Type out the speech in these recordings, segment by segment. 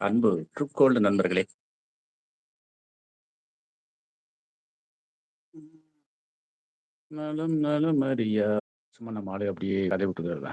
அன்பு ட்ரூகோல்டு நண்பர்களே. நலம் நலம் அறியா. சும்மா நம்ம ஆளு அப்படியே கதை விட்டுக்கிறதா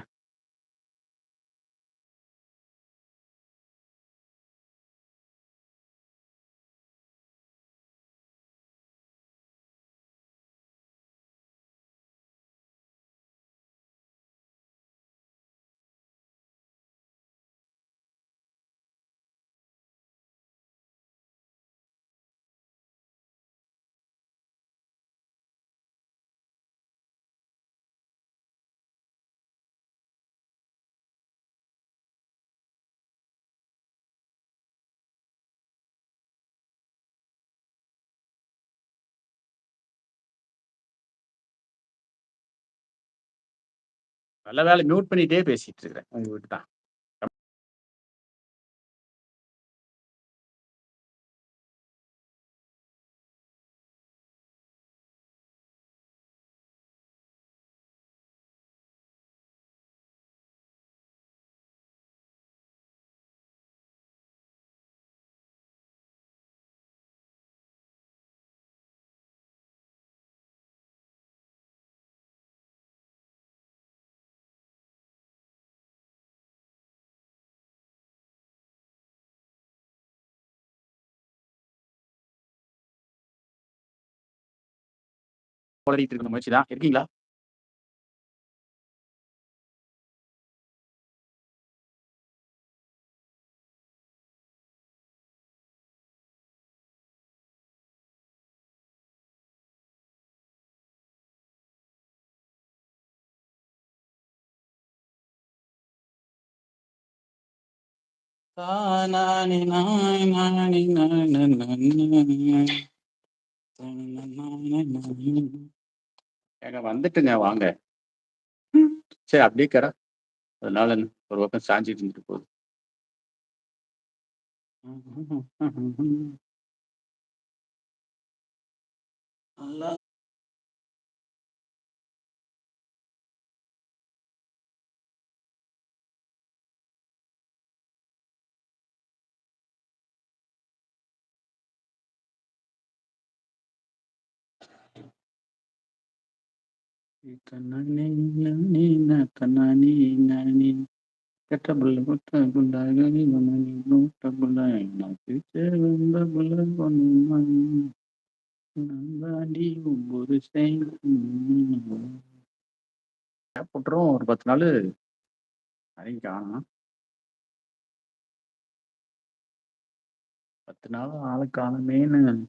நல்ல வேலை மியூட் பண்ணிட்டே பேசிட்டு இருக்கிறேன். உங்ககிட்ட தான். போராடிட்டு இருக்கிற முயற்சி தான் இருக்கீங்களா? தானானி நாய் நானி நானி நானி ஏங்க வந்துட்டுங்க வாங்க. சரி அப்படியே கரா அதனால என்ன? ஒரு பக்கம் சாஞ்சிட்டு இருந்துட்டு போகுது. தன்னானே கொட்டபுள்ள கனிமணி எனக்கு போட்டுரும் ஒரு பத்து நாள் அதையும் காணும் பத்து நாள் ஆளை காணுமேன்னு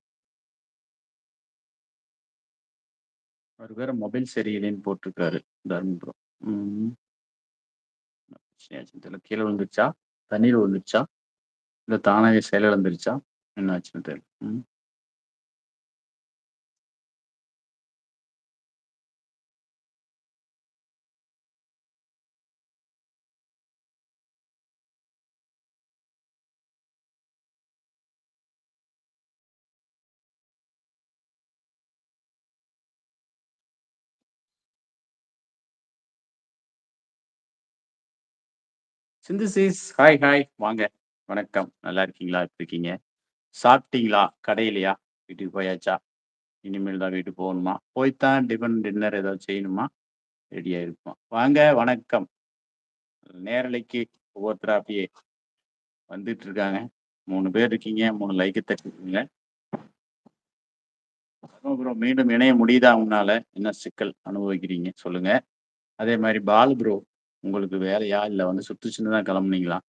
அவர் வேற மொபைல் சரியில்லைன்னு போட்டிருக்காரு தர்மபுரம். ம் தெரியல. கீழே விழுந்துருச்சா? தண்ணீர் விழுந்துருச்சா? இல்லை தானாகவே செயலிழந்துருச்சா? என்ன ஆச்சுன்னு தெரியல. ம். சிந்தசிஸ். ஹாய் ஹாய் வாங்க. வணக்கம். நல்லா இருக்கீங்களா? எப்படி இருக்கீங்க? சாப்பிட்டீங்களா? கடையிலையா? வீட்டுக்கு போயாச்சா? இனிமேல் தான் வீட்டுக்கு போகணுமா? போய்த்தான் டிஃபன் டின்னர் ஏதாவது செய்யணுமா? ரெடியாக இருப்போம் வாங்க. வணக்கம். நேரலைக்கு ஒவ்வொருத்தரா அப்படியே வந்துட்டு இருக்காங்க மூணு பேர் இருக்கீங்க. மூணு லைக்கை தட்டிருக்கீங்க. அப்புறம் மீண்டும் இணைய முடியுதா உன்னால? என்ன சிக்கல் அனுபவிக்கிறீங்க? சொல்லுங்க. அதே மாதிரி பாலு ப்ரோ உங்களுக்கு வேலையா? இல்லை வந்து சுத்துச்சுன்னு தான் கிளம்புனீங்களா?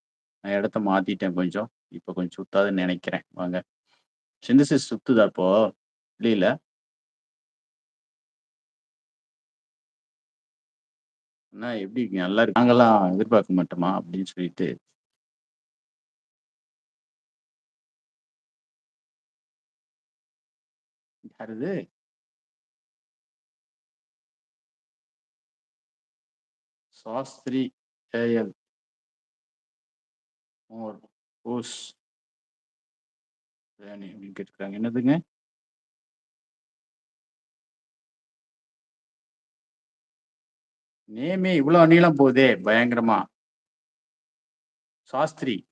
நான் இடத்த மாத்திட்டேன் கொஞ்சம். இப்போ கொஞ்சம் சுத்தாதுன்னு நினைக்கிறேன். வாங்க. சிந்தசிஸ் சுத்துதா இப்போ? இல்லையில என்ன எப்படி நல்லா இருக்கு நாங்கெல்லாம் எதிர்பார்க்க மாட்டோமா? அப்படின்னு சொல்லிட்டு. யாருது சாஸ்திரி ஏஎல் மோர் ஓஸ் வேணி அப்படின்னு கேட்டுருக்காங்க. என்னதுங்க? நேமே இவ்வளோ நீளம் போகுதே பயங்கரமா. சாஸ்திரி.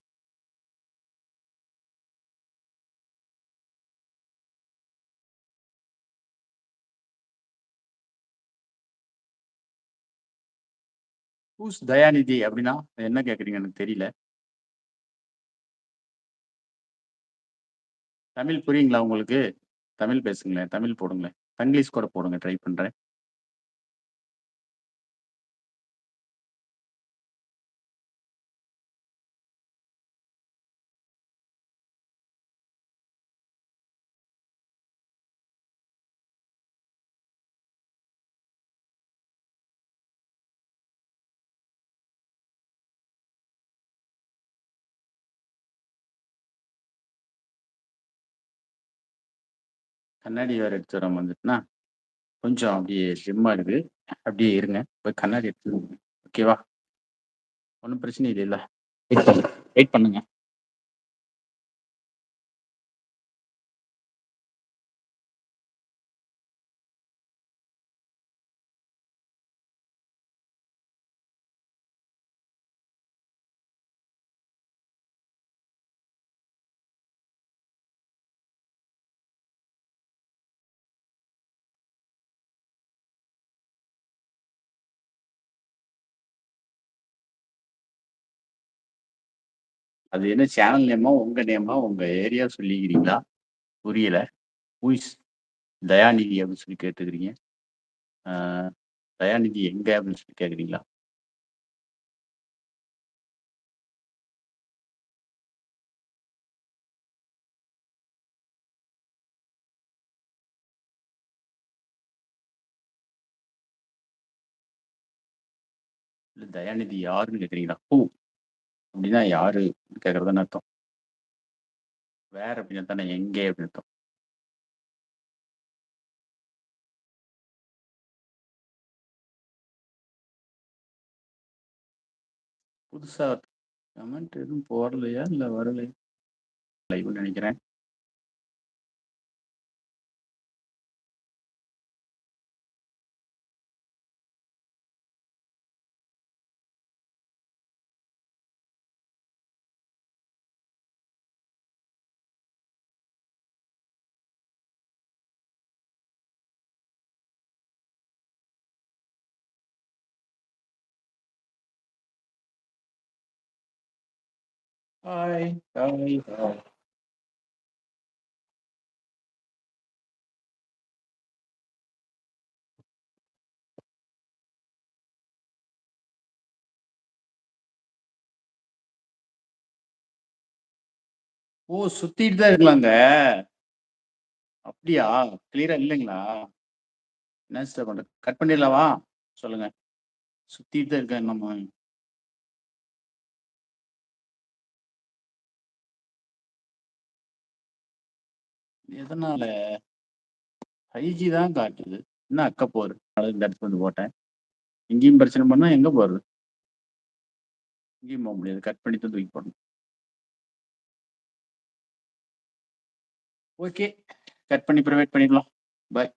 ஹூஸ் தயாநிதி அப்படின்னா என்ன கேட்குறீங்க எனக்கு தெரியல. தமிழ் புரியுங்களா உங்களுக்கு? தமிழ் பேசுங்களேன் தமிழ் போடுங்களேன். தங்கிலீஷ் கூட போடுங்க ட்ரை பண்ணுறேன் கண்ணாடி வேறு எடுத்து வரோம் வந்துட்டுனா கொஞ்சம் அப்படியே ஸ்லிம்மாக இருக்குது அப்படியே இருங்க. போய் கண்ணாடி எடுத்து ஓகேவா ஒன்றும் பிரச்சனை இல்லை வெயிட் பண்ணுங்க. அது என்ன சேனல் நேமா உங்க நேமா உங்க ஏரியா சொல்லிக்கிறீங்களா? புரியல. ஹூஇஸ் தயாநிதி அப்படின்னு சொல்லி கேட்டுக்கிறீங்க. தயாநிதி எங்க அப்படின்னு சொல்லி கேட்குறீங்களா இல்லை தயாநிதி யாருன்னு கேட்குறீங்களா ஹூ அப்படின்னா யாரு கேட்குறதுன்னு அர்த்தம்? வேற அப்படின்னு தானே எங்கே அப்படின்னு அர்த்தம். புதுசா கமெண்ட் எதுவும் போடலையா? இல்லை வரலையா? லைவ்னு நினைக்கிறேன். ஹாய் ஹாய் ஹாய் ஓ சுத்திட்டு தான் இருக்கலாங்க. அப்படியா? கிளியரா இல்லைங்களா? என்ன சார் பண்றது? கட் பண்ணிடலாவா சொல்லுங்க. சுத்திட்டு தான் இருக்கேன் நம்ம. எதனால? ஃபைவ் ஜி தான் காட்டுது. என்ன அக்க போகுது அதனால இந்த இடத்துல வந்து போட்டேன். இங்கேயும் பிரச்சனை பண்ணா எங்க போகிறது இங்கேயும் போக முடியாது. கட் பண்ணி தான் தூக்கி போடணும். ஓகே கட் பண்ணி ப்ரொவைட் பண்ணிடலாம். பாய்